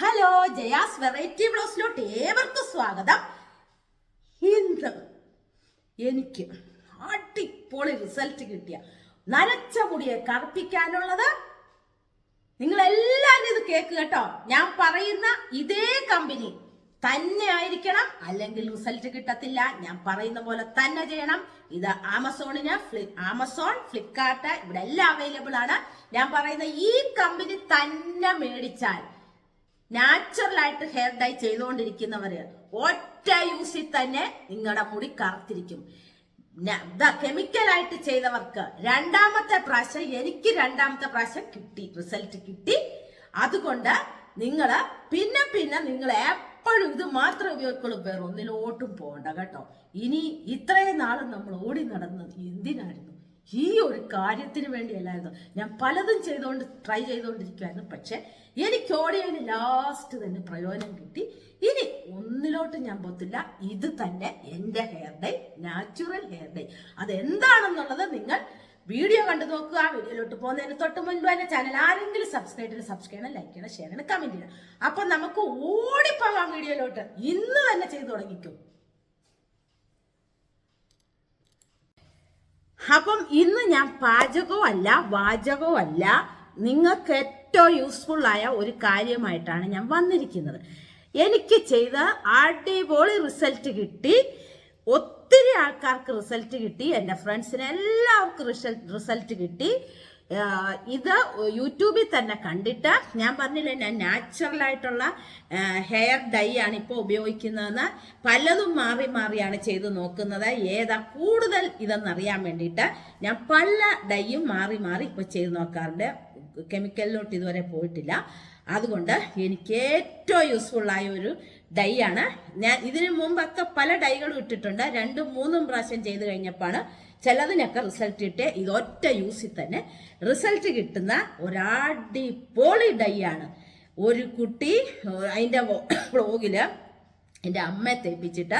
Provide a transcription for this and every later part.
Hello Jaya's variety ബ്ലോസിലോട്ട് ഏവർക്കും സ്വാഗതം. ഇന്ന് എനിക്ക് അടിപൊളി റിസൾട്ട് കിട്ടിയ നരച്ച മുടിയെ കറുപ്പിക്കാനുള്ളത് നിങ്ങൾ എല്ലാവരും ഇത് കേക്ക് കേട്ടോ. ഞാൻ പറയുന്ന ഇതേ കമ്പനി തന്നെ ആയിരിക്കണം അല്ലെങ്കിൽ റിസൾട്ട് കിട്ടത്തില്ല. ഞാൻ പറയുന്ന പോലെ തന്നെ ചെയ്യണം. ഇത് ആമസോണിന് ആമസോൺ ഫ്ലിപ്കാർട്ട് ഇവിടെ എല്ലാം അവൈലബിൾ ആണ്. ഞാൻ പറയുന്ന ഈ കമ്പനി തന്നെ മേടിച്ചാൽ നാച്ചുറൽ ആയിട്ട് ഹെയർ ഡൈ ചെയ്തുകൊണ്ടിരിക്കുന്നവര് ഒറ്റ യൂസിൽ തന്നെ നിങ്ങളുടെ മുടി കറുത്തിരിക്കും. കെമിക്കൽ ആയിട്ട് ചെയ്തവർക്ക് രണ്ടാമത്തെ പ്രാവശ്യം എനിക്ക് രണ്ടാമത്തെ പ്രാവശ്യം കിട്ടി റിസൾട്ട് കിട്ടി. അതുകൊണ്ട് നിങ്ങൾ പിന്നെ പിന്നെ നിങ്ങൾ എപ്പോഴും ഇത് മാത്രം ഉപയോഗിക്കുള്ളൂ വേറെ ഒന്നിലോട്ടും പോകണ്ട കേട്ടോ. ഇനി ഇത്രയും നാളും നമ്മൾ ഓടി നടന്നത് എന്തിനായിരുന്നു? ഈ ഒരു കാര്യത്തിന് വേണ്ടിയല്ലായിരുന്നു. ഞാൻ പലതും ചെയ്തുകൊണ്ട് ട്രൈ ചെയ്തുകൊണ്ടിരിക്കുമായിരുന്നു പക്ഷെ എനിക്ക് ഓടിയതിന് ലാസ്റ്റ് തന്നെ പ്രയോജനം കിട്ടി. ഇനി ഒന്നിലോട്ട് ഞാൻ പോത്തില്ല. ഇത് തന്നെ എന്റെ hair dye natural hair dye അതെന്താണെന്നുള്ളത് നിങ്ങൾ വീഡിയോ കണ്ടു നോക്കുക. വീഡിയോയിലോട്ട് പോകുന്നതിന് തൊട്ട് മുൻപ് തന്നെ ചാനൽ ആരെങ്കിലും സബ്സ്ക്രൈബ് ചെയ്യണം സബ്സ്ക്രൈബ് ചെയ്യണം ലൈക്ക് ചെയ്യണം ഷെയർ ചെയ്യണം കമന്റ് ചെയ്യണം. അപ്പൊ നമുക്ക് ഓടിപ്പോകാം വീഡിയോയിലോട്ട്. ഇന്ന് തന്നെ ചെയ്തു തുടങ്ങിക്കും. അപ്പം ഇന്ന് ഞാൻ വാചകവും അല്ല നിങ്ങൾക്ക് ഏറ്റവും യൂസ്ഫുൾ ആയ ഒരു കാര്യമായിട്ടാണ് ഞാൻ വന്നിരിക്കുന്നത്. എനിക്ക് ചെയ്ത അടിപൊളി റിസൾട്ട് കിട്ടി. ആൾക്കാർക്ക് റിസൾട്ട് കിട്ടി. എന്റെ ഫ്രണ്ട്സിന് എല്ലാവർക്കും റിസൾട്ട് റിസൾട്ട് കിട്ടി. ഇത് യൂട്യൂബിൽ തന്നെ കണ്ടിട്ട് ഞാൻ പറഞ്ഞില്ലേ ഞാൻ നാച്ചുറൽ ആയിട്ടുള്ള ഹെയർ ഡൈ ആണ് ഇപ്പോൾ ഉപയോഗിക്കുന്നതെന്ന് പലതും മാറി മാറിയാണ് ചെയ്ത് നോക്കുന്നത്. ഏതാ കൂടുതൽ ഇതെന്നറിയാൻ വേണ്ടിയിട്ട് ഞാൻ പല ഡൈയും മാറി മാറി ഇപ്പോൾ ചെയ്ത് നോക്കാറുണ്ട്. കെമിക്കലിലോട്ട് ഇതുവരെ പോയിട്ടില്ല. അതുകൊണ്ട് എനിക്ക് ഏറ്റവും യൂസ്ഫുള്ളായ ഒരു ഡൈ ആണ്. ഞാൻ ഇതിനു മുമ്പൊക്കെ പല ഡൈകളും ഇട്ടിട്ടുണ്ട്. രണ്ടും മൂന്നും പ്രാവശ്യം ചെയ്ത് കഴിഞ്ഞപ്പോഴാണ് ചിലതിനൊക്കെ റിസൾട്ട് കിട്ടിയ. ഇത് ഒറ്റ യൂസിൽ തന്നെ റിസൾട്ട് കിട്ടുന്ന ഒരടിപൊളി ഡൈ ആണ്. ഒരു കുട്ടി അതിന്റെ വ്ളോഗിൽ എന്റെ അമ്മയെ തേപ്പിച്ചിട്ട്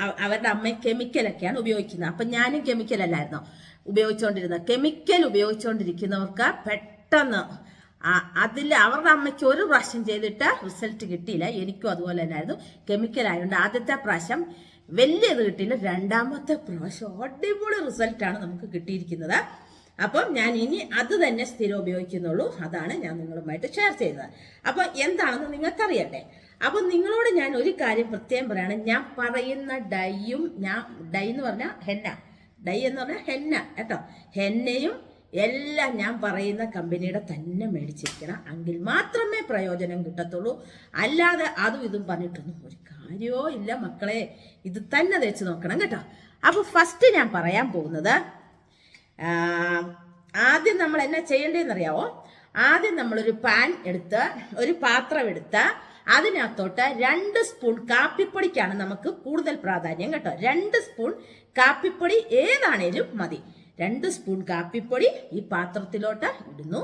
അവ- അവരുടെ അമ്മ കെമിക്കലൊക്കെയാണ് ഉപയോഗിക്കുന്നത്. അപ്പം ഞാനും കെമിക്കലല്ലായിരുന്നോ ഉപയോഗിച്ചുകൊണ്ടിരുന്നത് കെമിക്കൽ ഉപയോഗിച്ചുകൊണ്ടിരിക്കുന്നവർക്ക് പെട്ടെന്ന് അതിൽ അവരുടെ അമ്മയ്ക്ക് ഒരു പ്രാവശ്യം ചെയ്തിട്ട് റിസൾട്ട് കിട്ടിയില്ല. എനിക്കും അതുപോലെ തന്നെയായിരുന്നു. കെമിക്കൽ ആയതുകൊണ്ട് ആദ്യത്തെ പ്രാവശ്യം വലിയത് കിട്ടിയില്ല. രണ്ടാമത്തെ പ്രാവശ്യം അടിപൊളി റിസൾട്ടാണ് നമുക്ക് കിട്ടിയിരിക്കുന്നത്. അപ്പം ഞാൻ ഇനി അത് തന്നെ സ്ഥിരം ഉപയോഗിക്കുന്നുള്ളൂ. അതാണ് ഞാൻ നിങ്ങളുമായിട്ട് ഷെയർ ചെയ്തത്. അപ്പം എന്താണെന്ന് നിങ്ങൾക്കറിയട്ടെ അപ്പം നിങ്ങളോട് ഞാൻ ഒരു കാര്യം പ്രത്യേകം പറയാണ്. ഞാൻ പറയുന്ന ഡൈയും ഞാൻ ഡൈ എന്ന് പറഞ്ഞാൽ ഹെന്ന. ഡൈ എന്ന് പറഞ്ഞാൽ ഹെന്ന കേട്ടോ? ഹെന്നയും എല്ലാം ഞാൻ പറയുന്ന കമ്പനിയുടെ തന്നെ മേടിച്ചിരിക്കണം. എങ്കിൽ മാത്രമേ പ്രയോജനം കിട്ടത്തുള്ളൂ. അല്ലാതെ അതും ഇതും പറഞ്ഞിട്ടൊന്നും ഒരു കാര്യമോ ഇല്ല മക്കളെ. ഇത് തന്നെ തേച്ച് നോക്കണം കേട്ടോ. അപ്പോൾ ഫസ്റ്റ് ഞാൻ പറയാൻ പോകുന്നത് ആദ്യം നമ്മൾ എന്നാ ചെയ്യേണ്ടതെന്നറിയാവോ? ആദ്യം നമ്മളൊരു പാൻ എടുത്ത് ഒരു പാത്രം എടുത്ത് അതിനകത്തോട്ട് രണ്ട് സ്പൂൺ കാപ്പിപ്പൊടിക്കാണ് നമുക്ക് കൂടുതൽ പ്രാധാന്യം കേട്ടോ. രണ്ട് സ്പൂൺ കാപ്പിപ്പൊടി ഏതാണേലും മതി. രണ്ട് സ്പൂൺ കാപ്പിപ്പൊടി ഈ പാത്രത്തിലോട്ട് ഇടുന്നു.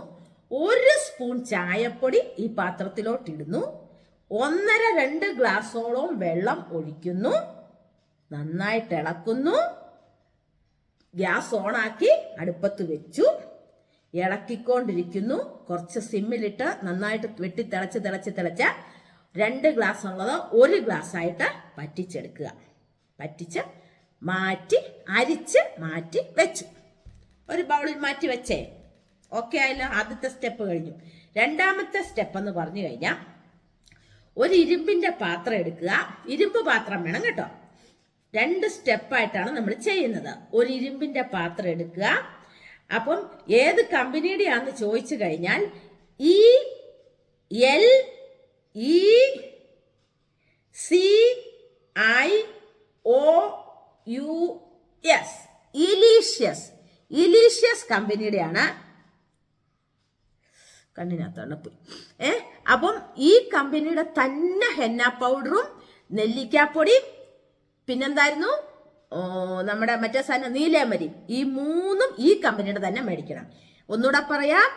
ഒരു സ്പൂൺ ചായപ്പൊടി ഈ പാത്രത്തിലോട്ട് ഇടുന്നു. ഒന്നര രണ്ട് ഗ്ലാസോളം വെള്ളം ഒഴിക്കുന്നു. നന്നായിട്ട് ഇളക്കുന്നു. ഗ്യാസ് ഓണാക്കി അടുപ്പത്ത് വെച്ചു. ഇളക്കിക്കൊണ്ടിരിക്കുന്നു. കുറച്ച് സിമ്മിലിട്ട് നന്നായിട്ട് വെട്ടി തിളച്ച് തിളച്ച് തിളച്ച രണ്ട് ഗ്ലാസ് ഉള്ളത് ഒരു ഗ്ലാസ് ആയിട്ട് പറ്റിച്ചെടുക്കുക. പറ്റിച്ച് മാറ്റി അരിച്ച് മാറ്റി വെച്ചു. ഒരു ബൗളിൽ മാറ്റി വെച്ചേ. ഓക്കെ ആയല്ലോ ആദ്യത്തെ സ്റ്റെപ്പ് കഴിഞ്ഞു. രണ്ടാമത്തെ സ്റ്റെപ്പ് എന്ന് പറഞ്ഞു കഴിഞ്ഞാൽ ഒരു ഇരുമ്പിന്റെ പാത്രം എടുക്കുക. ഇരുമ്പ് പാത്രം വേണം കേട്ടോ. രണ്ട് സ്റ്റെപ്പായിട്ടാണ് നമ്മൾ ചെയ്യുന്നത്. ഒരു ഇരുമ്പിന്റെ പാത്രം എടുക്കുക. അപ്പം ഏത് കമ്പനിയുടെ ആണെന്ന് ചോദിച്ചു കഴിഞ്ഞാൽ E L E C I O U S Elicious Elicious കമ്പനിയുടെയാണ്. കണ്ണിനകത്താണ് പോയി ഏ അപ്പം ഈ കമ്പനിയുടെ തന്നെ ഹെന്ന പൗഡറും നെല്ലിക്കാപ്പൊടിയും പിന്നെന്തായിരുന്നു? നമ്മുടെ മറ്റേ സാധനം നീലേമരി. ഈ മൂന്നും ഈ കമ്പനിയുടെ തന്നെ മേടിക്കണം. ഒന്നുകൂടെ പറയാം.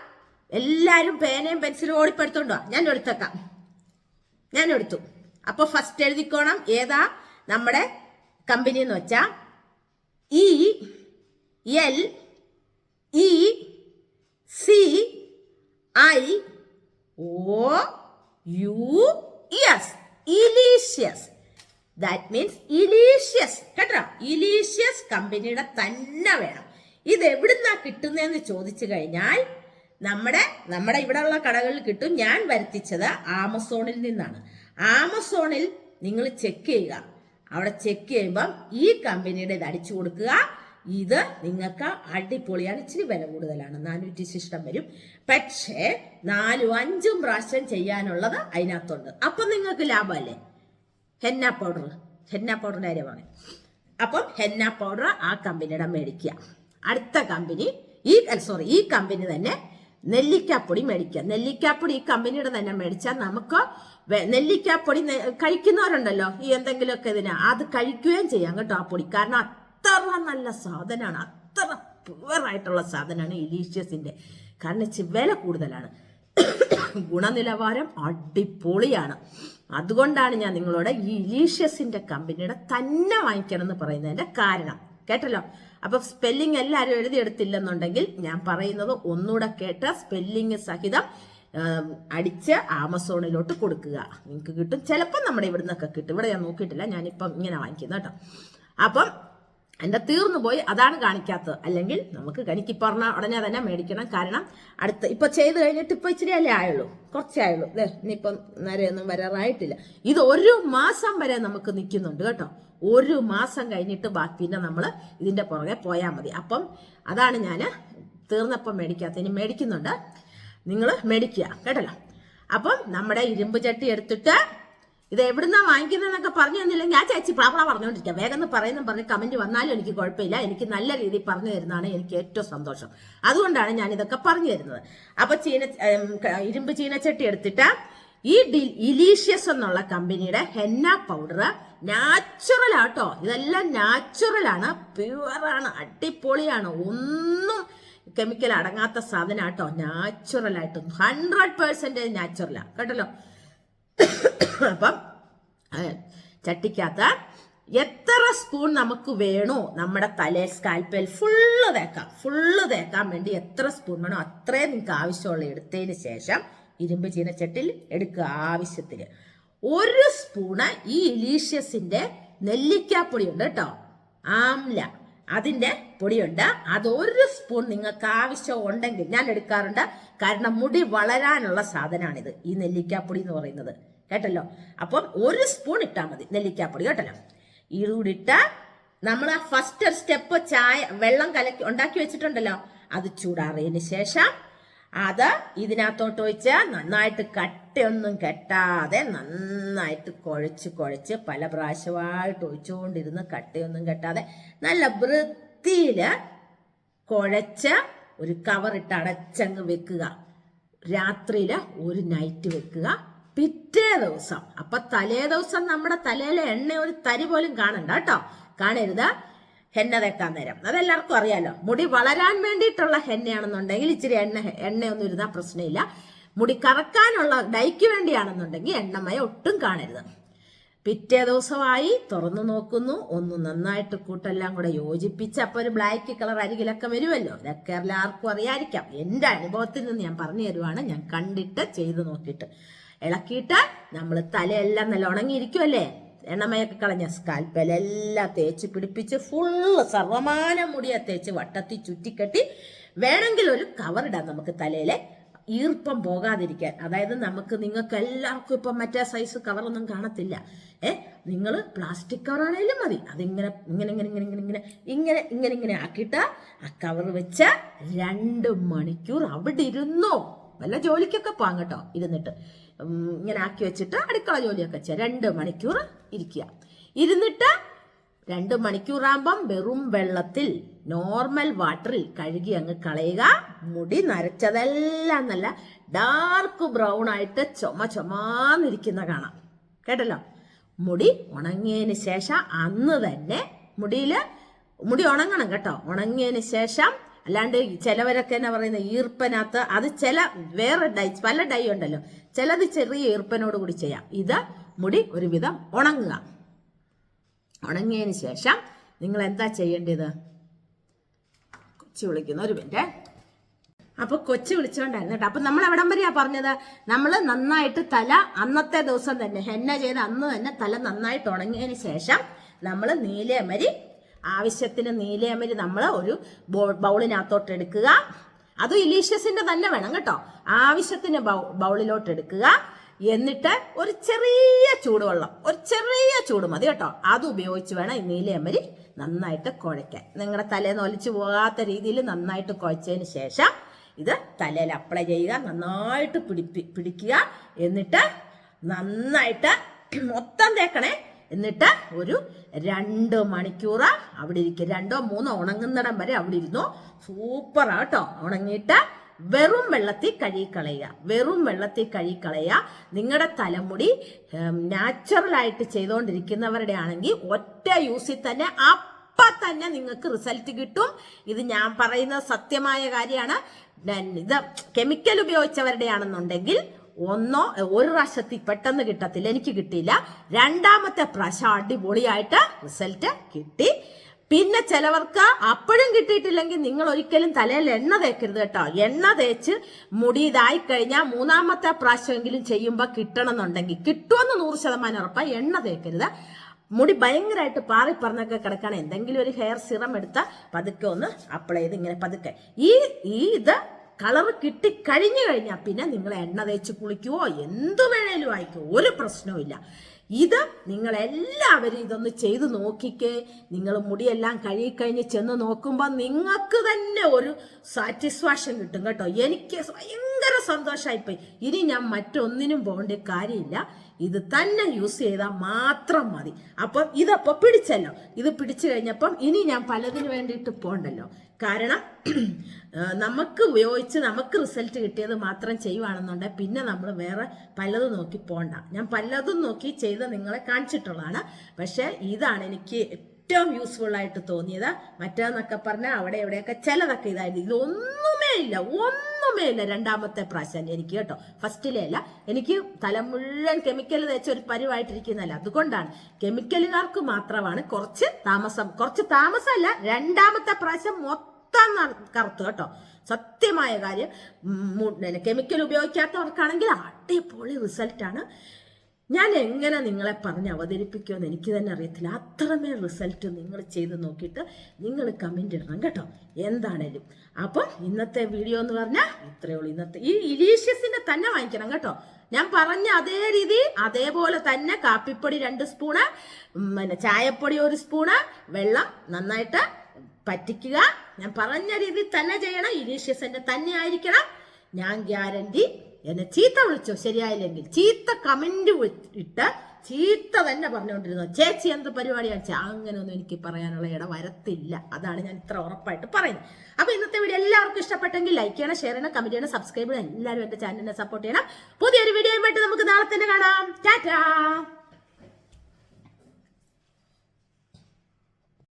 എല്ലാവരും പേനയും പെൻസിലും ഓടിപ്പെടുത്തുണ്ടോ? ഞാൻ എടുത്തേക്കാം. ഞാൻ എടുത്തു. അപ്പൊ ഫസ്റ്റ് എഴുതിക്കോണം. ഏതാ? നമ്മുടെ കമ്പനി എന്ന് വെച്ചാൽ E L E C I O U S Elicious. That means Elicious. കേട്ടോ? ഇലീഷ്യസ് കമ്പനിയുടെ തന്നെ വേണം. ഇത് എവിടുന്നാ കിട്ടുന്നതെന്ന് ചോദിച്ചു കഴിഞ്ഞാൽ നമ്മുടെ നമ്മുടെ ഇവിടെയുള്ള കടകളിൽ കിട്ടും. ഞാൻ വരുത്തിച്ചത് ആമസോണിൽ നിന്നാണ്. ആമസോണിൽ നിങ്ങൾ ചെക്ക് ചെയ്യുക. അവിടെ ചെക്ക് ചെയ്യുമ്പം ഈ കമ്പനിയുടെ ഇത് അടിച്ചു കൊടുക്കുക. ഇത് നിങ്ങൾക്ക് അടിപൊളിയാണ്. ഇച്ചിരി വില കൂടുതലാണ്. നാനൂറ്റി ശിഷ്ടം വരും. പക്ഷേ നാലും അഞ്ചും പ്രാവശ്യം ചെയ്യാനുള്ളത് അതിനകത്തുണ്ട്. അപ്പം നിങ്ങൾക്ക് ലാഭമല്ലേ? Henna powder. ഹെന്ന പൗഡറിന്റെ കാര്യമാണ്. അപ്പം ഹെന്ന പൗഡർ ആ കമ്പനിയുടെ മേടിക്കുക. അടുത്ത കമ്പനി ഈ സോറി ഈ കമ്പനി തന്നെ നെല്ലിക്കാപ്പൊടി മേടിക്കുക. നെല്ലിക്കാപ്പൊടി ഈ കമ്പനിയുടെ തന്നെ മേടിച്ചാൽ നമുക്ക് നെല്ലിക്കാപ്പൊടി കഴിക്കുന്നവരുണ്ടല്ലോ ഈ എന്തെങ്കിലുമൊക്കെ ഇതിന്. അത് കഴിക്കുകയും ചെയ്യാം കേട്ടോ ആ പൊടി. കാരണം അത്ര നല്ല സാധനമാണ് അത്ര പ്യുവർ ആയിട്ടുള്ള സാധനമാണ് ഇലീഷ്യസിന്റെ കാരണം ഇച്ചിരി വില കൂടുതലാണ്. ഗുണനിലവാരം അടിപൊളിയാണ്. അതുകൊണ്ടാണ് ഞാൻ നിങ്ങളോട് ഈ ഇലീഷ്യസിന്റെ കമ്പനിയുടെ തന്നെ വാങ്ങിക്കണം എന്ന് പറയുന്നതിന്റെ കാരണം. കേട്ടല്ലോ? അപ്പോൾ സ്പെല്ലിംഗ് എല്ലാവരും എഴുതിയെടുത്തില്ലെന്നുണ്ടെങ്കിൽ ഞാൻ പറയുന്നത് ഒന്നുകൂടെ കേട്ട സ്പെല്ലിംഗ് സഹിതം അടിച്ച് ആമസോണിലോട്ട് കൊടുക്കുക. നിങ്ങൾക്ക് കിട്ടും. ചിലപ്പം നമ്മുടെ ഇവിടുന്നൊക്കെ കിട്ടും. ഇവിടെ ഞാൻ നോക്കിയിട്ടില്ല. ഞാനിപ്പം ഇങ്ങനെ വാങ്ങിക്കുന്നു കേട്ടോ. അപ്പം എന്റെ തീർന്നു പോയി അതാണ് കാണിക്കാത്തത്. അല്ലെങ്കിൽ നമുക്ക് കണിക്ക് പറഞ്ഞ ഉടനെ തന്നെ മേടിക്കണം. കാരണം അടുത്ത ഇപ്പൊ ചെയ്ത് കഴിഞ്ഞിട്ട് ഇപ്പൊ ഇച്ചിരി അല്ലേ ആയുള്ളൂ? കുറച്ചേ ആയുള്ളൂ. ദേ ഇനിയിപ്പം നേരെയൊന്നും വരാറായിട്ടില്ല. ഇത് ഒരു മാസം വരെ നമുക്ക് നിൽക്കുന്നുണ്ട് കേട്ടോ. ഒരു മാസം കഴിഞ്ഞിട്ട് ബാക്കി പിന്നെ നമ്മൾ ഇതിന്റെ പുറകെ പോയാൽ മതി. അപ്പം അതാണ് ഞാൻ തീർന്നപ്പം മേടിക്കാത്ത ഇനി മേടിക്കുന്നുണ്ട്. നിങ്ങൾ മേടിക്കുക കേട്ടല്ലോ? അപ്പം നമ്മുടെ ഇരുമ്പ് ചട്ടി എടുത്തിട്ട് ഇത് എവിടുന്നാ വാങ്ങിക്കുന്നതെന്നൊക്കെ പറഞ്ഞു തന്നില്ലെങ്കിൽ ഞാൻ ചേച്ചി പ്രാവള പറഞ്ഞുകൊണ്ടിരിക്കാം വേഗം പറയുന്നു പറയുന്ന പറഞ്ഞ് കമന്റ് വന്നാലും എനിക്ക് കുഴപ്പമില്ല. എനിക്ക് നല്ല രീതിയിൽ പറഞ്ഞു തരുന്നതാണ് എനിക്ക് ഏറ്റവും സന്തോഷം. അതുകൊണ്ടാണ് ഞാൻ ഇതൊക്കെ പറഞ്ഞു തരുന്നത്. അപ്പൊ ചീന ഇരുമ്പ് ചീനച്ചട്ടി എടുത്തിട്ട് ഈ ഡി ഇലീഷ്യസ് എന്നുള്ള കമ്പനിയുടെ ഹെന്ന പൗഡർ നാച്ചുറൽ ആട്ടോ. ഇതെല്ലാം നാച്ചുറൽ ആണ് പ്യുവറാണ് അടിപൊളിയാണ്. ഒന്നും കെമിക്കൽ അടങ്ങാത്ത സാധനം ആട്ടോ. നാച്ചുറൽ ആയിട്ട് ഹൺഡ്രഡ് പേഴ്സെന്റേജ് നാച്ചുറലാ കേട്ടല്ലോ? അപ്പം ചട്ടിക്കകത്ത് എത്ര സ്പൂൺ നമുക്ക് വേണോ നമ്മുടെ തലേ സ്കാൽപ്പേൽ ഫുള്ള് തേക്കാം. ഫുള്ള് തേക്കാൻ വേണ്ടി എത്ര സ്പൂൺ വേണോ അത്രയും നിങ്ങൾക്ക് ആവശ്യമുള്ള എടുത്തതിന് ശേഷം ഇരുമ്പ് ചീനച്ചട്ടിൽ എടുക്കുക ആവശ്യത്തിന്. ഒരു സ്പൂണ് ഈ ഇലീഷ്യസിന്റെ നെല്ലിക്കാപ്പൊടി ഉണ്ട് കേട്ടോ. ആംല. അതിന്റെ പൊടിയുണ്ട്. അത് ഒരു സ്പൂൺ നിങ്ങൾക്ക് ആവശ്യം ഉണ്ടെങ്കിൽ ഞാൻ എടുക്കാറുണ്ട്. കാരണം മുടി വളരാനുള്ള സാധനമാണിത് ഈ നെല്ലിക്കാപ്പൊടി എന്ന് പറയുന്നത്. കേട്ടല്ലോ? അപ്പം ഒരു സ്പൂൺ ഇട്ടാൽ മതി നെല്ലിക്കാപ്പൊടി. കേട്ടല്ലോ? ഇതുകൂടി ഇട്ട് നമ്മൾ ആ ഫസ്റ്റ് സ്റ്റെപ്പ് ചായ വെള്ളം കലക്കി ഉണ്ടാക്കി വെച്ചിട്ടുണ്ടല്ലോ. അത് ചൂടാറിയതിന് ശേഷം അത് ഇതിനകത്തോട്ട് ഒഴിച്ച് നന്നായിട്ട് കട്ടയൊന്നും കെട്ടാതെ നന്നായിട്ട് കുഴച്ച് കുഴച്ച് പല പ്രാവശ്യമായിട്ട് ഒഴിച്ചുകൊണ്ടിരുന്ന് കട്ടയൊന്നും കെട്ടാതെ നല്ല വൃത്തിയിൽ കുഴച്ച ഒരു കവറിട്ട് അടച്ചങ്ങ് വെക്കുക. രാത്രിയിൽ ഒരു നൈറ്റ് വെക്കുക. പിറ്റേ ദിവസം അപ്പൊ തലേ ദിവസം നമ്മുടെ തലയിലെ എണ്ണ ഒരു തരി പോലും കാണണ്ട കേട്ടോ. കാണരുത്. ഹെന്ന തേക്കാൻ നേരം. അതെല്ലാവർക്കും അറിയാലോ. മുടി വളരാൻ വേണ്ടിയിട്ടുള്ള ഹെന്നയാണെന്നുണ്ടെങ്കിൽ ഇച്ചിരി എണ്ണ എണ്ണയൊന്നും ഇരുന്നാൽ പ്രശ്നമില്ല. മുടി കറക്കാനുള്ള ഡൈക്ക് വേണ്ടിയാണെന്നുണ്ടെങ്കിൽ എണ്ണമയം ഒട്ടും കാണരുത്. പിറ്റേ ദിവസമായി തുറന്നു നോക്കുന്നു. ഒന്ന് നന്നായിട്ട് കൂട്ടെല്ലാം കൂടെ യോജിപ്പിച്ച് അപ്പോൾ ഒരു ബ്ലാക്ക് കളർ അരികിലൊക്കെ വരുമല്ലോ. ഇതൊക്കെ എല്ലാവർക്കും അറിയാതിരിക്കാം. എന്റെ അനുഭവത്തിൽ നിന്ന് ഞാൻ പറഞ്ഞു തരുവാണ്. ഞാൻ കണ്ടിട്ട് ചെയ്തു നോക്കിയിട്ട്. ഇളക്കിയിട്ട് നമ്മൾ തലയെല്ലാം നല്ല ഉണങ്ങിയിരിക്കുമല്ലേ എണ്ണമയൊക്കെ കളഞ്ഞ സ്കാൽപ്പലെല്ലാം തേച്ച് പിടിപ്പിച്ച് ഫുള്ള് സർവമാനം മുടിയെ തേച്ച് വട്ടത്തി ചുറ്റിക്കെട്ടി വേണമെങ്കിൽ ഒരു കവറിടാം നമുക്ക് തലയിലെ. ഈർപ്പം പോകാതിരിക്കാൻ. അതായത് നമുക്ക് നിങ്ങൾക്ക് എല്ലാവർക്കും ഇപ്പം മറ്റേ സൈസ് കവറൊന്നും കാണത്തില്ല. ഏ? നിങ്ങൾ പ്ലാസ്റ്റിക് കവറാണേലും മതി. അതിങ്ങനെ ഇങ്ങനെ ഇങ്ങനെ ഇങ്ങനെ ഇങ്ങനെ ഇങ്ങനെ ഇങ്ങനെ ഇങ്ങനെ ഇങ്ങനെ ആക്കിയിട്ട് ആ കവർ വെച്ച രണ്ട് മണിക്കൂർ അവിടെ ഇരുന്നോ. വല്ല ജോലിക്കൊക്കെ പോകാം കേട്ടോ ഇരുന്നിട്ട്. ഇങ്ങനെ ആക്കി വെച്ചിട്ട് അടുക്കള ജോലിയൊക്കെ ചെയ്യാം. രണ്ട് മണിക്കൂർ ഇരിക്കുക. ഇരുന്നിട്ട് രണ്ട് മണിക്കൂറാകുമ്പം വെറും വെള്ളത്തിൽ നോർമൽ വാട്ടറിൽ കഴുകി അങ്ങ് കളയുക. മുടി നരച്ചതെല്ലാം നല്ല ഡാർക്ക് ബ്രൗൺ ആയിട്ട് ചുമ ചുമാന്നിരിക്കുന്ന കാണാം. കേട്ടല്ലോ? മുടി ഉണങ്ങിയതിന് ശേഷം അന്ന് തന്നെ മുടിയിൽ മുടി ഉണങ്ങണം കേട്ടോ. ഉണങ്ങിയതിന് ശേഷം അല്ലാണ്ട് ചിലവരൊക്കെ എന്നാ പറയുന്ന ഈർപ്പനകത്ത് അത് ചില വേറെ ഡൈ പല ഡൈ ഉണ്ടല്ലോ. ചിലത് ചെറിയ ഈർപ്പനോട് കൂടി ചെയ്യാം. ഇത് മുടി ഒരുവിധം ഉണങ്ങുക. ഉണങ്ങിയതിന് ശേഷം നിങ്ങൾ എന്താ ചെയ്യേണ്ടത്? കൊച്ചു വിളിക്കുന്ന ഒരു മിനിറ്റ്. അപ്പൊ കൊച്ചു വിളിച്ചോണ്ടായിരുന്നു കേട്ടോ. അപ്പൊ നമ്മൾ എവിടം വരെയാ പറഞ്ഞത്? നമ്മൾ നന്നായിട്ട് തല അന്നത്തെ ദിവസം തന്നെ ഹെന്ന ചെയ്ത് അന്ന് തന്നെ തല നന്നായിട്ട് ഉണങ്ങിയതിന് ശേഷം നമ്മൾ നീലയമരി ആവശ്യത്തിന് നീലയമരി നമ്മൾ ഒരു ബൗളിനകത്തോട്ട് എടുക്കുക. അതും ഇലീഷ്യസിന്റെ തന്നെ വേണം കേട്ടോ. ആവശ്യത്തിന് ബൗളിലോട്ട് എടുക്കുക. എന്നിട്ട് ഒരു ചെറിയ ചൂടുവെള്ളം ഒരു ചെറിയ ചൂട് മതി കേട്ടോ. അത് ഉപയോഗിച്ച് വേണം ഈ നീലയമരി നന്നായിട്ട് കുഴയ്ക്കാൻ. നിങ്ങളുടെ തലേന്ന് ഒലിച്ചു പോകാത്ത രീതിയിൽ നന്നായിട്ട് കുഴച്ചതിന് ശേഷം ഇത് തലയിൽ അപ്ലൈ ചെയ്യുക നന്നായിട്ട് പിടിപ്പി പിടിക്കുക. എന്നിട്ട് നന്നായിട്ട് മൊത്തം തേക്കണേ. എന്നിട്ട് ഒരു രണ്ട് മണിക്കൂർ അവിടെ ഇരിക്കുക രണ്ടോ മൂന്നോ ഉണങ്ങുന്നിടം വരെ അവിടെ ഇരുന്നു. സൂപ്പറാ കേട്ടോ. ഉണങ്ങിയിട്ട് വെറും വെള്ളത്തിൽ കഴുകിക്കളയുക. വെറും വെള്ളത്തിൽ കഴുകിക്കളയുക. നിങ്ങളുടെ തലമുടി നാച്ചുറലായിട്ട് ചെയ്തുകൊണ്ടിരിക്കുന്നവരുടെ ആണെങ്കിൽ ഒറ്റ യൂസിൽ തന്നെ അപ്പം തന്നെ നിങ്ങൾക്ക് റിസൾട്ട് കിട്ടും. ഇത് ഞാൻ പറയുന്ന സത്യമായ കാര്യമാണ്. ഇത് കെമിക്കൽ ഉപയോഗിച്ചവരുടെ ആണെന്നുണ്ടെങ്കിൽ ഒന്നോ ഒരു പ്രാവശ്യത്തിൽ പെട്ടെന്ന് കിട്ടത്തില്ല. എനിക്ക് കിട്ടിയില്ല. രണ്ടാമത്തെ പ്രാവശ്യം അടിപൊളിയായിട്ട് റിസൾട്ട് കിട്ടി. പിന്നെ ചിലവർക്ക് അപ്പോഴും കിട്ടിയിട്ടില്ലെങ്കിൽ നിങ്ങൾ ഒരിക്കലും തലയിൽ എണ്ണ തേക്കരുത് കേട്ടോ. എണ്ണ തേച്ച് മുടി ഇതായി കഴിഞ്ഞാൽ മൂന്നാമത്തെ പ്രാവശ്യമെങ്കിലും ചെയ്യുമ്പോൾ കിട്ടണം എന്നുണ്ടെങ്കിൽ കിട്ടുമെന്ന് നൂറ് ശതമാനം ഉറപ്പാണ് എണ്ണ തേക്കരുത്. മുടി ഭയങ്കരമായിട്ട് പാറി പറഞ്ഞൊക്കെ കിടക്കുകയാണ് എന്തെങ്കിലും ഒരു ഹെയർ സിറം എടുത്ത പതുക്കെ ഒന്ന് അപ്ലൈ ചെയ്ത് ഇങ്ങനെ പതുക്കെ. ഈ ഈ ഇത് കളർ കിട്ടി കഴിഞ്ഞു കഴിഞ്ഞാൽ പിന്നെ നിങ്ങൾ എണ്ണ തേച്ച് കുളിക്കുവോ? എന്തു വേണേലും ആയിക്കോ. ഒരു പ്രശ്നവുമില്ല. ഇത് നിങ്ങളെല്ലാവരും ഇതൊന്ന് ചെയ്തു നോക്കിക്കേ. നിങ്ങൾ മുടിയെല്ലാം കഴുകിക്കഴിഞ്ഞ് ചെന്ന് നോക്കുമ്പോൾ നിങ്ങൾക്ക് തന്നെ ഒരു സാറ്റിസ്ഫാക്ഷൻ കിട്ടും കേട്ടോ. എനിക്ക് ഭയങ്കര സന്തോഷമായിപ്പോയി ഇനി ഞാൻ മറ്റൊന്നിനും പോകേണ്ട കാര്യമില്ല. ഇത് തന്നെ യൂസ് ചെയ്താൽ മാത്രം മതി. അപ്പം ഇതപ്പോൾ പിടിച്ചല്ലോ. ഇത് പിടിച്ചു കഴിഞ്ഞപ്പം ഇനി ഞാൻ പലതിനു വേണ്ടിയിട്ട് പോകണ്ടല്ലോ. കാരണം നമുക്ക് ഉപയോഗിച്ച് നമുക്ക് റിസൾട്ട് കിട്ടിയത് മാത്രം ചെയ്യുവാണെന്നുണ്ടെങ്കിൽ പിന്നെ നമ്മൾ വേറെ പലതും നോക്കി പോണ്ട. ഞാൻ പലതും നോക്കി ചെയ്ത് നിങ്ങളെ കാണിച്ചിട്ടുള്ളതാണ്. പക്ഷേ ഇതാണ് എനിക്ക് ഏറ്റവും യൂസ്ഫുൾ ആയിട്ട് തോന്നിയത്. മറ്റേന്നൊക്കെ പറഞ്ഞാൽ അവിടെ എവിടെയൊക്കെ ചിലതൊക്കെ ഇതായിരുന്നു. ഇതൊന്നുമേ ഇല്ല. ഒന്നുമേ ഇല്ല രണ്ടാമത്തെ പ്രാവശ്യം എനിക്ക് കേട്ടോ. ഫസ്റ്റിലേ അല്ല എനിക്ക് തല മുഴുവൻ കെമിക്കൽ തേച്ച ഒരു പരിവായിട്ടിരിക്കുന്നതല്ല. അതുകൊണ്ടാണ് കെമിക്കലുകാർക്ക് മാത്രമാണ് കുറച്ച് താമസം കുറച്ച് താമസമല്ല രണ്ടാമത്തെ പ്രാവശ്യം മൊത്തം ന- കറുത്തു കേട്ടോ. സത്യമായ കാര്യം കെമിക്കൽ ഉപയോഗിക്കാത്തവർക്കാണെങ്കിൽ അടിപൊളി റിസൾട്ടാണ് ഞാൻ എങ്ങനെ നിങ്ങളെ പറഞ്ഞ് അവതരിപ്പിക്കുമെന്ന് എനിക്ക് തന്നെ അറിയത്തില്ല. അത്രമേൽ റിസൾട്ട് നിങ്ങൾ ചെയ്ത് നോക്കിയിട്ട് നിങ്ങൾ കമന്റ് ഇടണം കേട്ടോ. എന്താണേലും. അപ്പം ഇന്നത്തെ വീഡിയോ എന്ന് പറഞ്ഞാൽ ഇത്രയേ ഉള്ളൂ. ഇന്നത്തെ ഈ ഇലീഷ്യസിന്റെ തന്നെ വാങ്ങിക്കണം കേട്ടോ. ഞാൻ പറഞ്ഞ അതേ രീതി അതേപോലെ തന്നെ കാപ്പിപ്പൊടി രണ്ട് സ്പൂണ് പിന്നെ ചായപ്പൊടി ഒരു സ്പൂണ് വെള്ളം നന്നായിട്ട് പറ്റിക്കുക. ഞാൻ പറഞ്ഞ രീതി തന്നെ ചെയ്യണം. ഇലീഷ്യസിന്റെ തന്നെ ആയിരിക്കണം. ഞാൻ ഗ്യാരണ്ടി. എന്നെ ചീത്ത വിളിച്ചോ? ശരിയായില്ലെങ്കിൽ ചീത്ത കമന്റ് ഇട്ട് ചീത്ത തന്നെ പറഞ്ഞുകൊണ്ടിരുന്നു? ചേച്ചി എന്ത് പരിപാടിയാണ്? ചേ അങ്ങനെയൊന്നും എനിക്ക് പറയാനുള്ള ഇട വരത്തില്ല. അതാണ് ഞാൻ ഇത്ര ഉറപ്പായിട്ട് പറയുന്നത്. അപ്പൊ ഇന്നത്തെ വീഡിയോ എല്ലാവർക്കും ഇഷ്ടപ്പെട്ടെങ്കിൽ ലൈക്ക് ചെയ്യണം ഷെയർ ചെയ്യണം കമന്റ് ചെയ്യണം സബ്സ്ക്രൈബ് ചെയ്യണം. എല്ലാവരും എന്റെ ചാനലിനെ സപ്പോർട്ട് ചെയ്യണം. പുതിയൊരു വീഡിയോയുമായിട്ട് നമുക്ക് നാളെ തന്നെ കാണാം. ടാറ്റാ!